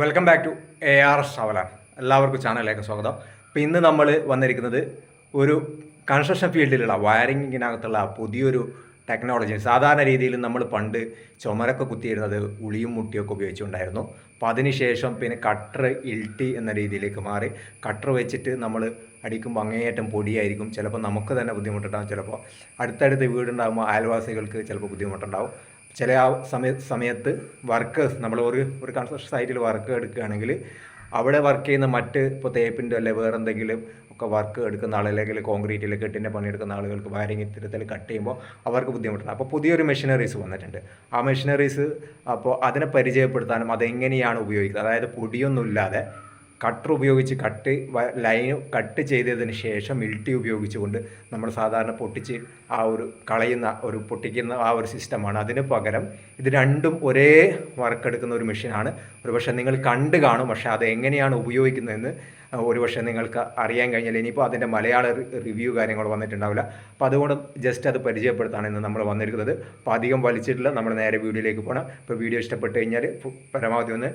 Welcome back to A R S അവലാൻ എല്ലാവർക്കും ചാനലിലേക്ക് സ്വാഗതം. അപ്പോൾ ഇന്ന് നമ്മൾ വന്നിരിക്കുന്നത് ഒരു കൺസ്ട്രക്ഷൻ ഫീൽഡിലുള്ള വയറിങ്ങിനകത്തുള്ള പുതിയൊരു ടെക്നോളജി സാധാരണ രീതിയിൽ നമ്മൾ പണ്ട് ചുമരൊക്കെ കുത്തിയിരുന്നത് ഉളിയും മുട്ടിയൊക്കെ ഉപയോഗിച്ചുകൊണ്ടായിരുന്നു അപ്പോൾ അതിനുശേഷം പിന്നെ കട്ടർ ഇൽട്ടി എന്ന രീതിയിലേക്ക് മാറി. കട്ടർ വെച്ചിട്ട് നമ്മൾ അടിക്കുമ്പോൾ അങ്ങേയറ്റം പൊടിയായിരിക്കും. ചിലപ്പോൾ നമുക്ക് തന്നെ ബുദ്ധിമുട്ടുണ്ടാകും ചിലപ്പോൾ അടുത്തടുത്ത് വീടുണ്ടാകുമ്പോൾ അയൽവാസികൾക്ക് ചിലപ്പോൾ ബുദ്ധിമുട്ടുണ്ടാകും ചില ആ സമയ സമയത്ത് വർക്കേഴ്സ് നമ്മൾ ഒരു ഒരു കൺസ്ട്രക്ഷൻ സൈറ്റിൽ വർക്ക് എടുക്കുകയാണെങ്കിൽ അവിടെ വർക്ക് ചെയ്യുന്ന മറ്റ് ഇപ്പോൾ തേപ്പിന്റെ അല്ലെ വേറെ എന്തെങ്കിലും ഒക്കെ വർക്ക് എടുക്കുന്ന ആൾ അല്ലെങ്കിൽ കോൺക്രീറ്റിൽ കെട്ടിന്റെ പണിയെടുക്കുന്ന ആളുകൾക്ക് വയറിങ് ഇത്തരത്തിൽ കട്ട് ചെയ്യുമ്പോൾ അവർക്ക് ബുദ്ധിമുട്ടുണ്ട് അപ്പോൾ പുതിയൊരു മെഷീനറീസ് വന്നിട്ടുണ്ട്. ആ മെഷീനറീസ് അപ്പോൾ അതിനെ പരിചയപ്പെടുത്താനും അതെങ്ങനെയാണ് ഉപയോഗിക്കുന്നത്? അതായത് പൊടിയൊന്നുമില്ലാതെ കട്ടർ ഉപയോഗിച്ച് കട്ട് ലൈൻ കട്ട് ചെയ്തതിന് ശേഷം ഇൽട്ടി ഉപയോഗിച്ചുകൊണ്ട് നമ്മൾ സാധാരണ പൊട്ടിച്ച് ആ ഒരു കളയുന്ന ഒരു പൊട്ടിക്കുന്ന ആ ഒരു സിസ്റ്റമാണ് അതിന് പകരം ഇത് രണ്ടും ഒരേ വർക്ക് എടുക്കുന്ന ഒരു മെഷീനാണ് ഒരുപക്ഷെ നിങ്ങൾ കണ്ട് കാണും പക്ഷെ അത് എങ്ങനെയാണ് ഉപയോഗിക്കുന്നതെന്ന് ഒരുപക്ഷെ നിങ്ങൾക്ക് അറിയാൻ കഴിഞ്ഞാൽ ഇനിയിപ്പോൾ അതിന്റെ മലയാള റിവ്യൂ കാര്യങ്ങൾ വന്നിട്ടുണ്ടാവില്ല. അപ്പോൾ അതുകൊണ്ട് ജസ്റ്റ് അത് പരിചയപ്പെടുത്താണ് ഇന്ന് നമ്മൾ വന്നിരിക്കുന്നത്. അപ്പോൾ അധികം വലിച്ചിട്ടില്ല നമ്മൾ നേരെ വീഡിയോയിലേക്ക് പോകണം ഇപ്പോൾ വീഡിയോ ഇഷ്ടപ്പെട്ട് കഴിഞ്ഞാൽ പരമാവധി ഒന്ന്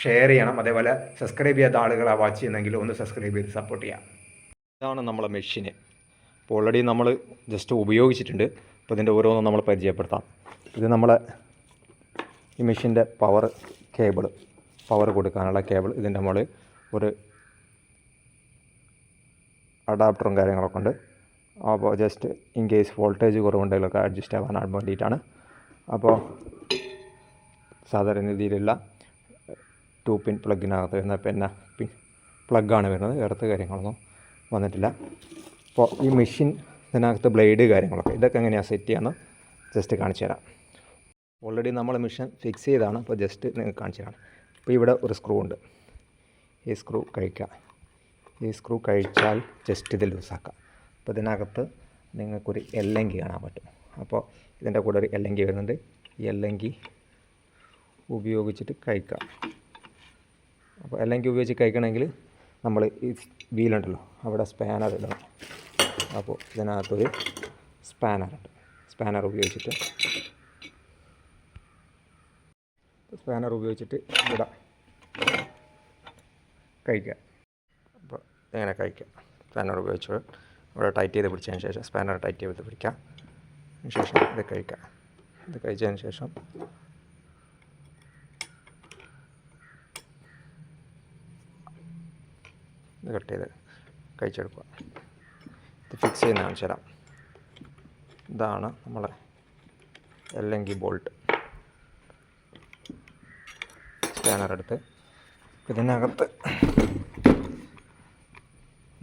ഷെയർ ചെയ്യണം. അതേപോലെ സബ്സ്ക്രൈബ് ചെയ്യാത്ത ആളുകളെ വാച്ച് ചെയ്യുന്നെങ്കിൽ ഒന്ന് സബ്സ്ക്രൈബ് ചെയ്ത് സപ്പോർട്ട് ചെയ്യാം. ഇതാണ് നമ്മളെ മെഷീന് അപ്പോൾ ഓൾറെഡി നമ്മൾ ജസ്റ്റ് ഉപയോഗിച്ചിട്ടുണ്ട്. അപ്പോൾ ഇതിന്റെ ഓരോന്നും നമ്മൾ പരിചയപ്പെടുത്താം. ഇത് നമ്മളെ ഈ മെഷീന്റെ പവർ കേബിൾ പവർ കൊടുക്കാനുള്ള കേബിൾ ഇതിന്റെ നമ്മൾ ഒരു അഡാപ്റ്ററും കാര്യങ്ങളൊക്കെ ഉണ്ട്. അപ്പോൾ ജസ്റ്റ് ഇൻ കേസ് വോൾട്ടേജ് കുറവുണ്ടെങ്കിലൊക്കെ അഡ്ജസ്റ്റ് ആവാൻ വേണ്ടിയിട്ടാണ്. അപ്പോൾ സാധാരണ രീതിയിലുള്ള ടു പിൻ പ്ലഗിനകത്ത് വരുന്ന പിന്നെ പിൻ പ്ലഗാണ് വരുന്നത്. വേറത്തെ കാര്യങ്ങളൊന്നും വന്നിട്ടില്ല. അപ്പോൾ ഈ മെഷീൻ ഇതിനകത്ത് ബ്ലേഡ് കാര്യങ്ങളൊക്കെ ഇതൊക്കെ എങ്ങനെയാണ് സെറ്റ് ചെയ്യാമെന്ന് ജസ്റ്റ് കാണിച്ചു തരാം. ഓൾറെഡി നമ്മൾ മെഷീൻ ഫിക്സ് ചെയ്താണ്. അപ്പോൾ ജസ്റ്റ് നിങ്ങൾക്ക് കാണിച്ചു തരാം. അപ്പോൾ ഇവിടെ ഒരു സ്ക്രൂ ഉണ്ട്. ഈ സ്ക്രൂ കഴിക്കാം. ഈ സ്ക്രൂ കഴിച്ചാൽ ജസ്റ്റ് ഇത് ലൂസാക്കാം. അപ്പോൾ ഇതിനകത്ത് നിങ്ങൾക്കൊരു എല്ലങ്കി കാണാൻ പറ്റും. അപ്പോൾ ഇതിന്റെ കൂടെ ഒരു എല്ലങ്കി വരുന്നുണ്ട്. ഈ എല്ലങ്കി ഉപയോഗിച്ചിട്ട് കഴിക്കാം. അപ്പോൾ എല്ലങ്കി ഉപയോഗിച്ച് കഴിക്കണമെങ്കിൽ നമ്മൾ ഈ വീലുണ്ടല്ലോ അവിടെ സ്പാനർ ഇടണം. അപ്പോൾ ഇതിനകത്തൊരു സ്പാനർ ഉണ്ട്. സ്പാനർ ഉപയോഗിച്ചിട്ട് സ്പാനർ ഉപയോഗിച്ചിട്ട് ഇവിടെ കഴിക്കുക അപ്പോൾ എങ്ങനെ കഴിക്കുക സ്പാനർ ഉപയോഗിച്ച് ഇവിടെ ടൈറ്റ് ചെയ്ത് പിടിച്ചതിന് ശേഷം സ്പാനർ ടൈറ്റ് ചെയ്ത് പിടിക്കുക ശേഷം ഇത് കഴിക്കുക ഇത് കഴിച്ചതിന് ശേഷം ഇത് കട്ട് ചെയ്ത് കഴിച്ചെടുക്കുക. ഇത് ഫിക്സ് ചെയ്യുന്ന കാണിച്ചു തരാം. ഇതാണ് നമ്മളെ അല്ലെങ്കിൽ ബോൾട്ട് സ്കാനർ എടുത്ത് ഇതിനകത്ത്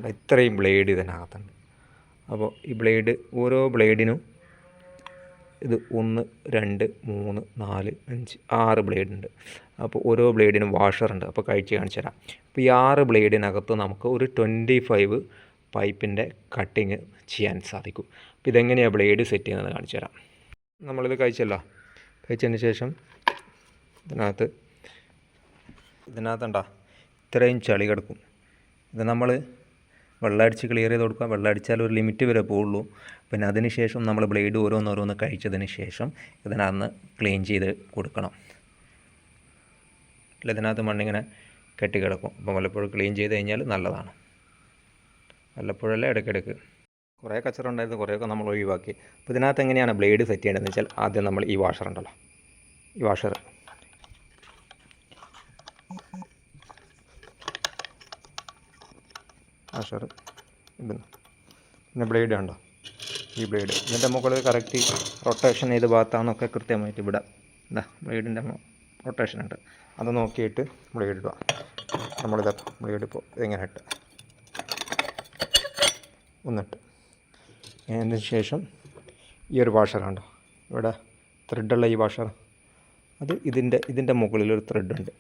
ഇത്രയും ബ്ലേഡ് ഇതിനകത്തുണ്ട്. അപ്പോൾ ഈ ബ്ലേഡ് ഓരോ ബ്ലേഡിനും ഇത് ഒന്ന് രണ്ട് മൂന്ന് നാല് അഞ്ച് ആറ് ബ്ലേഡ് ഉണ്ട്. അപ്പോൾ ഓരോ ബ്ലേഡിനും വാഷർ ഉണ്ട്. അപ്പോൾ കഴിച്ച് കാണിച്ചു തരാം. അപ്പോൾ ഈ ആറ് ബ്ലേഡിനകത്ത് നമുക്ക് ഒരു ട്വന്റി ഫൈവ് പൈപ്പിന്റെ കട്ടിങ് ചെയ്യാൻ സാധിക്കും. അപ്പോൾ ഇതെങ്ങനെയാണ് ബ്ലേഡ് സെറ്റ് ചെയ്യുന്നത് കാണിച്ചു തരാം. നമ്മളിത് കഴിച്ചല്ലോ. കഴിച്ചതിന് ശേഷം ഇതിനകത്ത് ഇതിനകത്തുണ്ടാ ഇത്രയും ചളി കിടക്കും. ഇത് നമ്മൾ വെള്ളമടിച്ച് ക്ലിയർ ചെയ്ത് കൊടുക്കുക. വെള്ളമടിച്ചാൽ ഒരു ലിമിറ്റ് വരെ പോവുള്ളൂ. പിന്നെ അതിന് ശേഷം നമ്മൾ ബ്ലേഡ് ഓരോന്നോരോന്ന് കഴിച്ചതിന് ശേഷം ഇതിനകത്ത് ക്ലീൻ ചെയ്ത് കൊടുക്കണം. അല്ല? ഇതിനകത്ത് മണ്ണിങ്ങനെ കെട്ടിക്കിടക്കും. അപ്പോൾ വല്ലപ്പോഴും ക്ലീൻ ചെയ്ത് കഴിഞ്ഞാൽ നല്ലതാണ്. വല്ലപ്പോഴല്ല ഇടയ്ക്കിടയ്ക്ക്. കുറേ കച്ചറ ഉണ്ടായിരുന്നു. കുറേയൊക്കെ നമ്മൾ ഒഴിവാക്കി. അപ്പോൾ ഇതിനകത്ത് എങ്ങനെയാണ് ബ്ലേഡ് സെറ്റ് ചെയ്യേണ്ടതെന്ന് വെച്ചാൽ ആദ്യം നമ്മൾ ഈ വാഷർ ഉണ്ടല്ലോ. ഈ വാഷർ വാഷർ ഇടുന്നു പിന്നെ ബ്ലേഡ് കണ്ടോ ഈ ബ്ലേഡ് ഇതിന്റെ മുകളിൽ കറക്റ്റ് റൊട്ടേഷൻ ഏത് ഭാഗത്താണെന്നൊക്കെ കൃത്യമായിട്ട് ഇവിടെ. എന്താ ബ്ലേഡിന്റെ റൊട്ടേഷൻ ഉണ്ട്. അത് നോക്കിയിട്ട് ബ്ലേഡ് ഇടുക. നമ്മളിത് ബ്ലേഡ് ഇപ്പോൾ ഇങ്ങനെ ഇട്ട്. ഒന്നിട്ട്. അതിന് ശേഷം ഈ ഒരു വാഷർ കണ്ടോ? ഇവിടെ ത്രെഡുള്ള ഈ വാഷർ അത് ഇതിന്റെ ഇതിന്റെ മുകളിൽ ഒരു ത്രെഡ് ഉണ്ട്.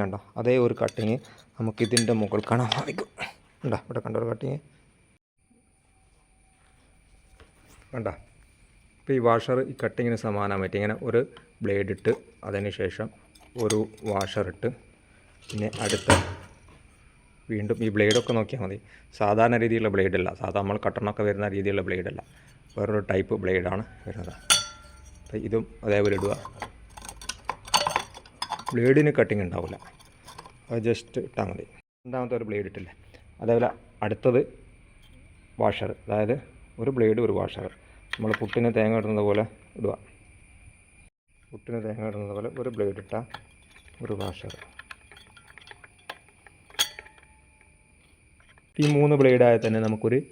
കണ്ടോ? അതേ ഒരു കട്ടിങ് നമുക്ക് ഇതിന്റെ മുകളിൽ കാണാൻ സാധിക്കും. ഉണ്ടോ ഇവിടെ കണ്ടോ കട്ടിങ് വേണ്ട ഇപ്പോൾ ഈ വാഷർ ഈ കട്ടിങ്ങിന് സമാനമായിട്ട് ഇങ്ങനെ ഒരു ബ്ലേഡ് ഇട്ട് അതിന് ശേഷം ഒരു വാഷർ ഇട്ട് പിന്നെ അടുത്ത വീണ്ടും ഈ ബ്ലേഡൊക്കെ നോക്കിയാൽ മതി. സാധാരണ രീതിയിലുള്ള ബ്ലേഡല്ല സാധാരണ നമ്മൾ കട്ടണമൊക്കെ വരുന്ന രീതിയിലുള്ള ബ്ലേഡല്ല വേറൊരു ടൈപ്പ് ബ്ലേഡാണ് വരുന്നത്. അപ്പോൾ ഇതും അതേപോലെ ഇടുക. ബ്ലേഡിന് കട്ടിങ് ഉണ്ടാവില്ല അത് ജസ്റ്റ് ഇട്ടാൽ മതി. രണ്ടാമത്തെ ഒരു ബ്ലേഡ് ഇട്ടില്ലേ? അതേപോലെ അടുത്തത് വാഷർ അതായത് ഒരു ബ്ലേഡ് ഒരു വാഷർ നമ്മൾ പുട്ടിന് തേങ്ങ ഇടുന്നത് പോലെ ഇടുക. പുട്ടിന് തേങ്ങ ഇടുന്നത് പോലെ ഒരു ബ്ലേഡ് ഇട്ട ഒരു വാഷർ ഈ മൂന്ന് ബ്ലേഡായ തന്നെ നമുക്കൊരു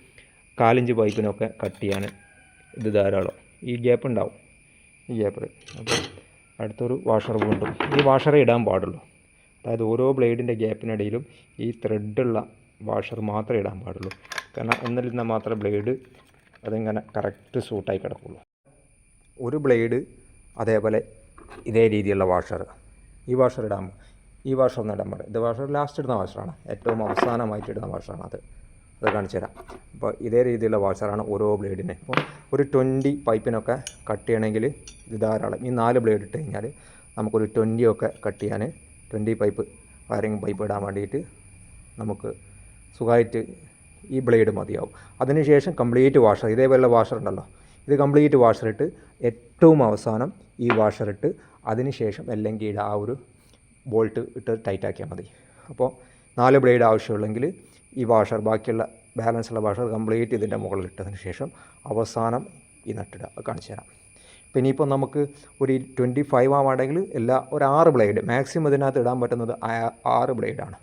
കാലിഞ്ച് പൈപ്പിനൊക്കെ കട്ട് ചെയ്യാൻ ഇത് ധാരാളം. ഈ ഗ്യാപ്പ് ഉണ്ടാവും. ഈ ഗ്യാപ്പ് അപ്പോൾ അടുത്തൊരു വാഷർ വീണ്ടും. ഈ വാഷറേ ഇടാൻ പാടുള്ളൂ. അതായത് ഓരോ ബ്ലേഡിന്റെ ഗ്യാപ്പിനിടയിലും ഈ ത്രെഡുള്ള വാഷർ മാത്രമേ ഇടാൻ പാടുള്ളൂ. കാരണം എന്നിരുന്നാൽ മാത്രമേ ബ്ലേഡ് അതിങ്ങനെ കറക്റ്റ് സൂട്ടായി കിടക്കുള്ളൂ. ഒരു ബ്ലേഡ് അതേപോലെ ഇതേ രീതിയിലുള്ള വാഷർ ഈ വാഷർ ഇടാൻ ഈ വാഷർ ഒന്ന് ഇടാൻ പാടില്ല. ഇത് വാഷർ ലാസ്റ്റ് ഇടുന്ന വാഷറാണ് ഏറ്റവും അവസാനമായിട്ട് ഇടുന്ന വാഷറാണ് അത്. അത് കാണിച്ചു തരാം. അപ്പോൾ ഇതേ രീതിയിലുള്ള വാഷറാണ് ഓരോ ബ്ലേഡിനെ അപ്പോൾ ഒരു ട്വന്റി പൈപ്പിനൊക്കെ കട്ട് ചെയ്യണമെങ്കിൽ ഇത് ധാരാളം. ഈ നാല് ബ്ലേഡ് ഇട്ട് കഴിഞ്ഞാൽ നമുക്കൊരു ട്വന്റിയൊക്കെ കട്ട് ചെയ്യാൻ ട്വന്റി പൈപ്പ് വയറിങ് പൈപ്പ് ഇടാൻ വേണ്ടിയിട്ട് നമുക്ക് സുഖമായിട്ട് ഈ ബ്ലേഡ് മതിയാവും. അതിനുശേഷം കംപ്ലീറ്റ് വാഷർ ഇതേപോലെ വാഷർ ഉണ്ടല്ലോ. ഇത് കംപ്ലീറ്റ് വാഷർ ഇട്ട് ഏറ്റവും അവസാനം ഈ വാഷർ ഇട്ട് അതിനുശേഷം അല്ലെങ്കിൽ ആ ഒരു ബോൾട്ട് ഇട്ട് ടൈറ്റാക്കിയാൽ മതി. അപ്പോൾ നാല് ബ്ലേഡ് ആവശ്യമുള്ളെങ്കിൽ ഈ വാഷർ ബാക്കിയുള്ള ബാലൻസ് ഉള്ള വാഷർ കംപ്ലീറ്റ് ഇതിന്റെ മുകളിൽ ഇട്ടതിന് ശേഷം അവസാനം ഈ നട്ടിടുക കാണിച്ചു തരാം. പിന്നെ ഇപ്പോൾ നമുക്ക് ഒരു ട്വന്റി ഫൈവ് ആവാണെങ്കിൽ എല്ലാ ഒരു ആറ് ബ്ലേഡ് മാക്സിമം ഇതിനകത്ത് ഇടാൻ പറ്റുന്നത് ആറ് ബ്ലേഡാണ്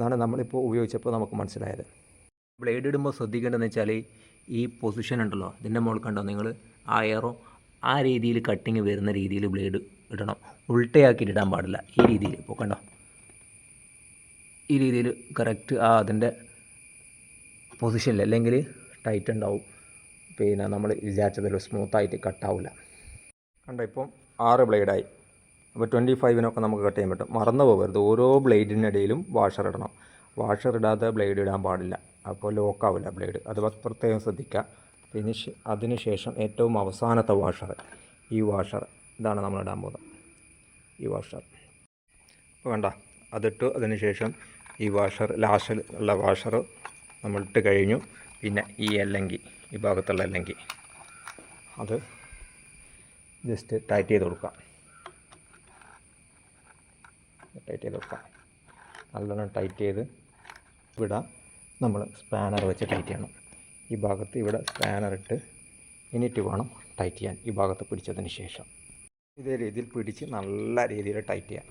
എന്നാണ് നമ്മളിപ്പോൾ ഉപയോഗിച്ചപ്പോൾ നമുക്ക് മനസ്സിലായത്. ബ്ലേഡ് ഇടുമ്പോൾ ശ്രദ്ധിക്കേണ്ടതെന്ന് വെച്ചാൽ ഈ പൊസിഷൻ ഉണ്ടല്ലോ ഇതിന്റെ മുകളിൽ കണ്ടോ നിങ്ങൾ? ആ എയറോ ആ രീതിയിൽ കട്ടിങ് വരുന്ന രീതിയിൽ ബ്ലേഡ് ഇടണം. ഉൾട്ടയാക്കിയിട്ട് ഇടാൻ പാടില്ല ഈ രീതിയിൽ. ഇപ്പോൾ കണ്ടോ? ഈ രീതിയിൽ കറക്റ്റ് ആ അതിന്റെ പൊസിഷനിൽ അല്ലെങ്കിൽ ടൈറ്റ് ഉണ്ടാവും. പിന്നെ നമ്മൾ വിചാരിച്ചതിൽ സ്മൂത്തായിട്ട് കട്ടാവില്ല കണ്ടോ ഇപ്പം ആറ് ബ്ലേഡായി. അപ്പോൾ ട്വന്റി ഫൈവിനൊക്കെ നമുക്ക് കട്ട് ചെയ്യാൻ പറ്റും. മറന്നു പോകരുത്. ഓരോ ബ്ലേഡിനിടയിലും വാഷർ ഇടണം. വാഷർ ഇടാതെ ബ്ലേഡ് ഇടാൻ പാടില്ല. അപ്പോൾ ലോക്കാവില്ല ബ്ലേഡ് അത് പ്രത്യേകം ശ്രദ്ധിക്കുക. ശേ- അതിന് ശേഷം ഏറ്റവും അവസാനത്തെ വാഷർ ഈ വാഷർ ഇതാണ് നമ്മൾ ഇടാൻ പോകുന്നത്. ഈ വാഷർ അപ്പോൾ വേണ്ട അതിട്ട്. അതിന് ശേഷം ഈ വാഷർ ലാസ്റ്റിൽ ഉള്ള വാഷർ നമ്മളിട്ട് കഴിഞ്ഞു. പിന്നെ ഈ അല്ലെങ്കിൽ ഈ ഭാഗത്തുള്ള അല്ലെങ്കിൽ അത് ജസ്റ്റ് ടൈറ്റ് ചെയ്ത് കൊടുക്കാം ടൈറ്റ് ചെയ്ത് കൊടുക്കാം നല്ലോണം ടൈറ്റ് ചെയ്ത് ഇവിടെ നമ്മൾ സ്പാനർ വെച്ച് ടൈറ്റ് ചെയ്യണം. ഈ ഭാഗത്ത് ഇവിടെ സ്പാനർ ഇട്ട് ഇനിറ്റ് വേണം ടൈറ്റ് ചെയ്യാൻ. ഈ ഭാഗത്ത് പിടിച്ചതിന് ശേഷം ഇതേ രീതിയിൽ പിടിച്ച് നല്ല രീതിയിൽ ടൈറ്റ് ചെയ്യാം.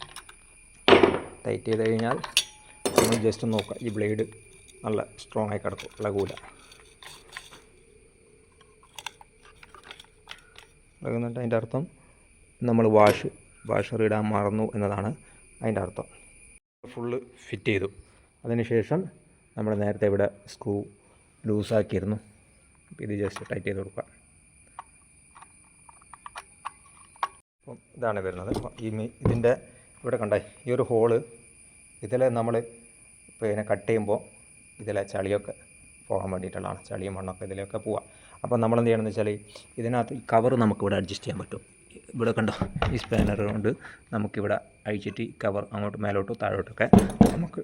ടൈറ്റ് ചെയ്ത് കഴിഞ്ഞാൽ നമ്മൾ ജസ്റ്റ് നോക്കുക. ഈ ബ്ലേഡ് നല്ല സ്ട്രോങ് ആയി കിടക്കും. ഇളകൂല ഇളകുന്നുണ്ട്. അതിന്റെ അർത്ഥം നമ്മൾ വാഷ് വാഷർ ഇടാൻ മറന്നു എന്നതാണ് അതിന്റെ അർത്ഥം. ഫുള്ള് ഫിറ്റ് ചെയ്തു. അതിനുശേഷം നമ്മൾ നേരത്തെ ഇവിടെ സ്ക്രൂ ലൂസാക്കിയിരുന്നു. ഇത് ജസ്റ്റ് ടൈറ്റ് ചെയ്ത് കൊടുക്കുക അപ്പം ഇതാണ് വരുന്നത്. ഈ ഇതിന്റെ ഇവിടെ കണ്ടേ ഈ ഒരു ഹോൾ ഇതിൽ നമ്മൾ പിന്നെ കട്ട് ചെയ്യുമ്പോൾ ഇതിലെ ചളിയൊക്കെ പോകാൻ വേണ്ടിയിട്ടുള്ളതാണ്. ചളിയും മണ്ണൊക്കെ ഇതിലൊക്കെ പോവാം. അപ്പം നമ്മൾ എന്ത് ചെയ്യണമെന്ന് വെച്ചാൽ ഇതിനകത്ത് കവർ നമുക്കിവിടെ അഡ്ജസ്റ്റ് ചെയ്യാൻ പറ്റും. ഇവിടെ കണ്ടോ ഈ സ്പാനർ കൊണ്ട് നമുക്കിവിടെ അഴിച്ചിട്ട് കവർ അങ്ങോട്ട് മേലോട്ടോ താഴോട്ടൊക്കെ നമുക്ക്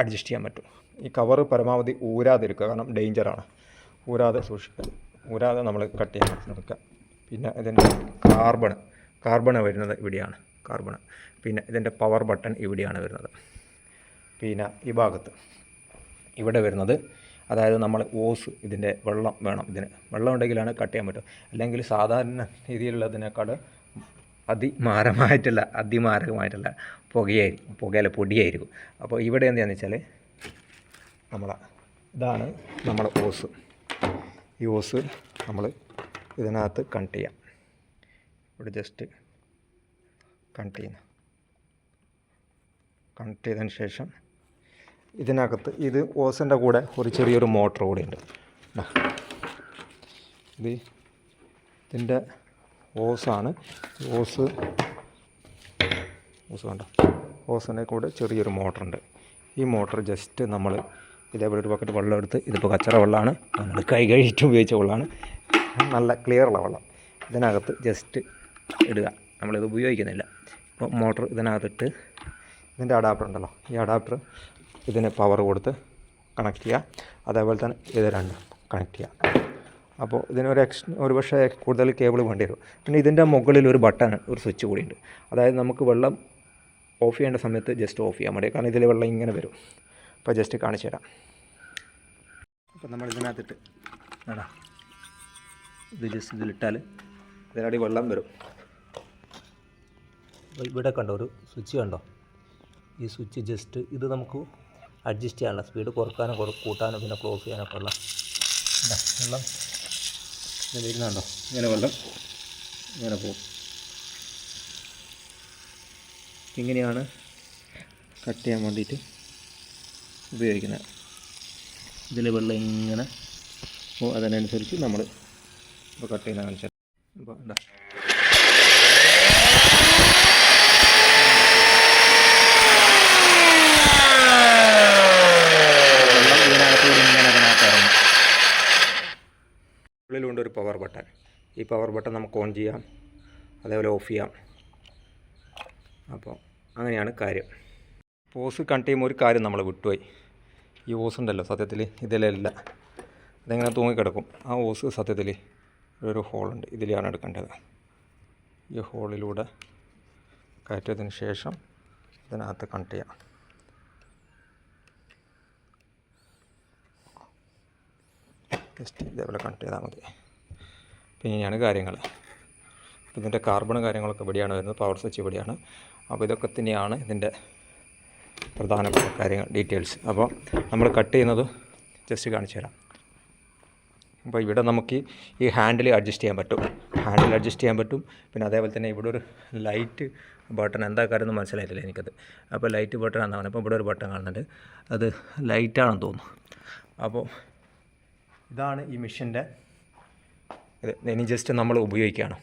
അഡ്ജസ്റ്റ് ചെയ്യാൻ പറ്റും. ഈ കവർ പരമാവധി ഊരാതിരിക്കുക കാരണം ഡേഞ്ചറാണ് ഊരാതെ സൂക്ഷിക്കുക. ഊരാതെ നമ്മൾ കട്ട് ചെയ്യാൻ ശ്രമിക്കുക പിന്നെ ഇതിന്റെ കാർബൺ കാർബൺ വരുന്നത് ഇവിടെയാണ് കാർബൺ പിന്നെ ഇതിന്റെ പവർ ബട്ടൺ ഇവിടെയാണ് വരുന്നത്. പിന്നെ ഈ ഭാഗത്ത് ഇവിടെ വരുന്നത് അതായത് നമ്മൾ ഓസ് ഇതിന്റെ വെള്ളം വേണം. ഇതിന് വെള്ളം ഉണ്ടെങ്കിലാണ് കട്ട് ചെയ്യാൻ പറ്റും. അല്ലെങ്കിൽ സാധാരണ രീതിയിലുള്ളതിനേക്കാൾ അതിമാരമായിട്ടുള്ള അതിമാരകമായിട്ടുള്ള പുകയായിരിക്കും പുകയല്ല പൊടിയായിരിക്കും. അപ്പോൾ ഇവിടെ എന്താണെന്ന് വെച്ചാൽ നമ്മൾ ഇതാണ് നമ്മൾ ഓസ്. ഈ ഓസ് നമ്മൾ ഇതിനകത്ത് കണക്ട് ചെയ്യാം. ഇവിടെ ജസ്റ്റ് കണക്ട് ചെയ്യുന്നു. കണക്ട് ചെയ്തതിന് ശേഷം ഇതിനകത്ത് ഇത് ഓസിന്റെ കൂടെ ഒരു ചെറിയൊരു മോട്ടർ കൂടെ ഉണ്ട്. ഇത് ഇതിന്റെ ഓസാണ്. ഓസ് ഓസ് വേണ്ട. ഓസിനെ കൂടെ ചെറിയൊരു മോട്ടറുണ്ട്. ഈ മോട്ടർ ജസ്റ്റ് നമ്മൾ ഇതേപോലെ ഒരു ബക്കറ്റ് വെള്ളം എടുത്ത് ഇതിപ്പോൾ കച്ചറ വെള്ളമാണ്. നമ്മൾ കൈ കഴിയിട്ട് ഉപയോഗിച്ച വെള്ളമാണ്. നല്ല ക്ലിയറുള്ള വെള്ളം. ഇതിനകത്ത് ജസ്റ്റ് ഇടുക. നമ്മളിത് ഉപയോഗിക്കുന്നില്ല. അപ്പോൾ മോട്ടർ ഇതിനകത്തിട്ട് ഇതിന്റെ അഡാപ്റ്റർ ഉണ്ടല്ലോ. ഈ അഡാപ്റ്റർ ഇതിന് പവർ കൊടുത്ത് കണക്ട് ചെയ്യുക അതേപോലെ തന്നെ ഇത് രണ്ടും കണക്ട് ചെയ്യുക അപ്പോൾ ഇതിനൊരു എക്സ് ഒരു പക്ഷേ കൂടുതൽ കേബിൾ വേണ്ടി വരും. പിന്നെ ഇതിന്റെ മുകളിൽ ഒരു ബട്ടൺ ഒരു സ്വിച്ച് കൂടിയുണ്ട് അതായത് നമുക്ക് വെള്ളം ഓഫ് ചെയ്യേണ്ട സമയത്ത് ജസ്റ്റ് ഓഫ് ചെയ്യാൻ മതി. കാരണം ഇതിൽ വെള്ളം ഇങ്ങനെ വരും. അപ്പോൾ ജസ്റ്റ് കാണിച്ചു തരാം. അപ്പോൾ നമ്മൾ ഇതിനകത്തിട്ട് വേണം ഇത് ജസ്റ്റ് ഇതിലിട്ടാൽ ഇതിനടി വെള്ളം വരും. ഇവിടെ കണ്ടോ ഒരു സ്വിച്ച് കണ്ടോ? ഈ സ്വിച്ച് ജസ്റ്റ് ഇത് നമുക്ക് അഡ്ജസ്റ്റ് ചെയ്യാനുള്ള സ്പീഡ് കുറക്കാനോ കുറ കൂട്ടാനോ പിന്നെ ക്ലോസ് ചെയ്യാനൊക്കെ ഉള്ള വെള്ളം. വരുന്നുണ്ടോ? ഇങ്ങനെ വെള്ളം. ഇങ്ങനെ പോകും. ഇങ്ങനെയാണ് കട്ട് ചെയ്യാൻ വേണ്ടിയിട്ട് ഉപയോഗിക്കുന്നത്. ഇതിൽ വെള്ളം ഇങ്ങനെ അതിനനുസരിച്ച് നമ്മൾ ഇപ്പോൾ കട്ട് ചെയ്യുന്ന കാണിച്ചാൽ അപ്പോൾ എന്താ വെള്ളം ഇതിനകത്തൂടെ ഇങ്ങനെ അതിനകത്ത് ഇറങ്ങും ഉള്ളിലുണ്ട് ഒരു പവർ ബട്ടൺ ഈ പവർ ബട്ടൺ നമുക്ക് ഓൺ ചെയ്യാം. അതേപോലെ ഓഫ് ചെയ്യാം. അപ്പോൾ അങ്ങനെയാണ് കാര്യം. പോസ് കണ്ട് ചെയ്യുമ്പോൾ ഒരു കാര്യം നമ്മൾ വിട്ടുപോയി. ഈ ഓസ് ഉണ്ടല്ലോ സത്യത്തിൽ ഇതിലല്ല. അതെങ്ങനെ തൂങ്ങിക്കിടക്കും? ആ ഓസ് സത്യത്തിൽ ഒരു ഹോളുണ്ട് ഇതിലാണ് എടുക്കേണ്ടത്. ഈ ഹോളിലൂടെ കയറ്റിയതിന് ശേഷം ഇതിനകത്ത് കണക്ട് ചെയ്യാം. ജസ്റ്റ് ഇതേപോലെ കണക്ട് ചെയ്താൽ മതി. പിന്നെയാണ് കാര്യങ്ങൾ. ഇതിന്റെ കാർബൺ കാര്യങ്ങളൊക്കെ ഇവിടെയാണ് വരുന്നത് പവർ സ്വിച്ച് ഇവിടെയാണ്. അപ്പോൾ ഇതൊക്കെ തന്നെയാണ് ഇതിന്റെ പ്രധാനപ്പെട്ട കാര്യങ്ങൾ ഡീറ്റെയിൽസ് അപ്പോൾ നമ്മൾ കട്ട് ചെയ്യുന്നത് ജസ്റ്റ് കാണിച്ചു തരാം. അപ്പോൾ ഇവിടെ നമുക്ക് ഈ ഹാൻഡിൽ അഡ്ജസ്റ്റ് ചെയ്യാൻ പറ്റും. ഹാൻഡിൽ അഡ്ജസ്റ്റ് ചെയ്യാൻ പറ്റും. പിന്നെ അതേപോലെ തന്നെ ഇവിടെ ഒരു ലൈറ്റ് ബട്ടൺ എന്താ കാര്യം മനസ്സിലായിട്ടില്ല എനിക്കത്. അപ്പോൾ ലൈറ്റ് ബട്ടൺ എന്നാണ് അപ്പോൾ ഇവിടെ ഒരു ബട്ടൺ കാണുന്നുണ്ട്. അത് ലൈറ്റാണെന്ന് തോന്നുന്നു. അപ്പോൾ ഇതാണ് ഈ മെഷീന്റെ ഇനി ജസ്റ്റ് നമ്മൾ ഉപയോഗിക്കുകയാണ്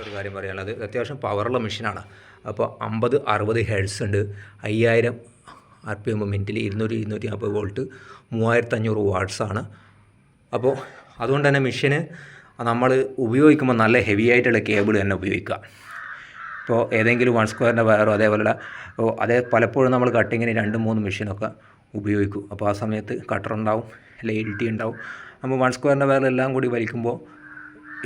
ഒരു കാര്യം പറയാനുള്ളത് ഇത് അത്യാവശ്യം പവറുള്ള മെഷീനാണ്. അപ്പോൾ അമ്പത് അറുപത് ഹെഡ്സ് ഉണ്ട്. അയ്യായിരം ആർ പി എം മിനിറ്റിൽ ഇരുന്നൂറ് ഇരുന്നൂറ്റി നാൽപ്പത് വോൾട്ട് മൂവായിരത്തി അഞ്ഞൂറ് വാട്ട്സ് ആണ്. അപ്പോൾ അതുകൊണ്ട് തന്നെ മെഷീന് നമ്മൾ ഉപയോഗിക്കുമ്പോൾ നല്ല ഹെവി ആയിട്ടുള്ള കേബിൾ തന്നെ ഉപയോഗിക്കുക. ഇപ്പോൾ ഏതെങ്കിലും വൺ സ്ക്വയറിന്റെ വയറോ അതേപോലെയുള്ള അതേ പലപ്പോഴും നമ്മൾ കട്ടിങ്ങിന് രണ്ട് മൂന്ന് മെഷീനൊക്കെ ഉപയോഗിക്കും. അപ്പോൾ ആ സമയത്ത് കട്ടർ ഉണ്ടാവും അല്ലെങ്കിൽ എൽ ടി ഉണ്ടാവും. അപ്പോൾ വൺ സ്ക്വയറിന്റെ വയറെല്ലാം കൂടി വലിക്കുമ്പോൾ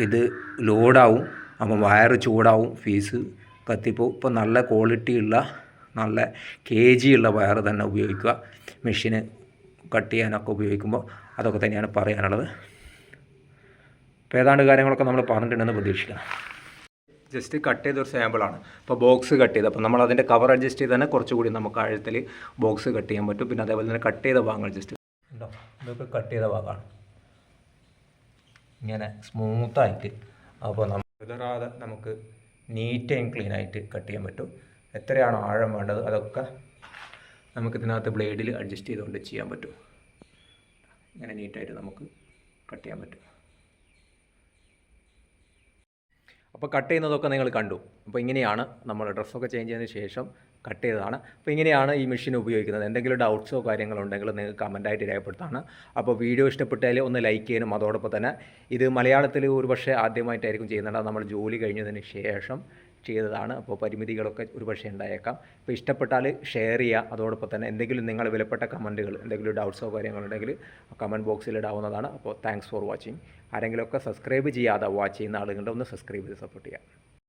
ഇത് ലോഡാവും അപ്പം വയറ് ചൂടാവും ഫീസ് കത്തിപ്പോവും. ഇപ്പം നല്ല ക്വാളിറ്റി ഉള്ള നല്ല കെ ജി ഉള്ള വയർ തന്നെ ഉപയോഗിക്കുക. മെഷീന് കട്ട് ചെയ്യാനൊക്കെ ഉപയോഗിക്കുമ്പോൾ അതൊക്കെ തന്നെയാണ് പറയാനുള്ളത്. അപ്പോൾ ഏതാണ്ട് കാര്യങ്ങളൊക്കെ നമ്മൾ പറഞ്ഞിട്ടുണ്ടെന്ന് പ്രതീക്ഷിക്കണം ജസ്റ്റ് കട്ട് ചെയ്തൊരു സാമ്പിളാണ് ഇപ്പോൾ ബോക്സ് കട്ട് ചെയ്ത് അപ്പോൾ നമ്മൾ അതിന്റെ കവർ അഡ്ജസ്റ്റ് ചെയ്ത് തന്നെ കുറച്ചുകൂടി നമുക്ക് ആഴത്തിൽ ബോക്സ് കട്ട് ചെയ്യാൻ പറ്റും. പിന്നെ അതേപോലെ തന്നെ കട്ട് ചെയ്ത ഭാഗങ്ങൾ ജസ്റ്റ് ഉണ്ടോ? ഇതൊക്കെ കട്ട് ചെയ്ത ഭാഗമാണ്. ഇങ്ങനെ സ്മൂത്തായിട്ട് അപ്പോൾ നമ്മൾ ഇതറാതെ നമുക്ക് നീറ്റ് ആൻഡ് ക്ലീൻ ആയിട്ട് കട്ട് ചെയ്യാൻ പറ്റും. എത്രയാണോ ആഴം വേണ്ടത് അതൊക്കെ നമുക്ക് ഇതിനകത്ത് ബ്ലേഡിൽ അഡ്ജസ്റ്റ് ചെയ്തുകൊണ്ട് ചെയ്യാൻ പറ്റും. ഇങ്ങനെ നീറ്റായിട്ട് നമുക്ക് കട്ട് ചെയ്യാൻ പറ്റും. അപ്പോൾ കട്ട് ചെയ്യുന്നതൊക്കെ നിങ്ങൾ കണ്ടു. അപ്പോൾ ഇങ്ങനെയാണ് നമ്മൾ ഡ്രസ്സൊക്കെ ചേഞ്ച് ചെയ്തതിന് ശേഷം കട്ട് ചെയ്തതാണ് അപ്പോൾ ഇങ്ങനെയാണ് ഈ മെഷീൻ ഉപയോഗിക്കുന്നത്. എന്തെങ്കിലും ഡൗട്ട്സോ കാര്യങ്ങളോ ഉണ്ടെങ്കിൽ നിങ്ങൾക്ക് കമന്റായിട്ട് രേഖപ്പെടുത്താണ്. അപ്പോൾ വീഡിയോ ഇഷ്ടപ്പെട്ടാൽ ഒന്ന് ലൈക്ക് ചെയ്യാനും അതോടൊപ്പം തന്നെ ഇത് മലയാളത്തിൽ ഒരു പക്ഷേ ആദ്യമായിട്ടായിരിക്കും ചെയ്യുന്നത്. നമ്മൾ ജോലി കഴിഞ്ഞതിന് ശേഷം ചെയ്തതാണ്. അപ്പോൾ പരിമിതികളൊക്കെ ഒരു പക്ഷേ ഉണ്ടായേക്കാം. അപ്പോൾ ഇഷ്ടപ്പെട്ടാൽ ഷെയർ ചെയ്യുക. അതോടൊപ്പം തന്നെ എന്തെങ്കിലും നിങ്ങൾ വിലപ്പെട്ട കമന്റുകൾ എന്തെങ്കിലും ഡൗട്ട്സോ കാര്യങ്ങളുണ്ടെങ്കിൽ കമന്റ് ബോക്സിൽ ഇടാവുന്നതാണ്. അപ്പോൾ താങ്ക്സ് ഫോർ വാച്ചിങ് ആരെങ്കിലുമൊക്കെ സബ്സ്ക്രൈബ് ചെയ്യാതെ വാച്ച് ചെയ്യുന്ന ആളുകളുടെ ഒന്ന് സബ്സ്ക്രൈബ് ചെയ്ത് സപ്പോർട്ട് ചെയ്യുക.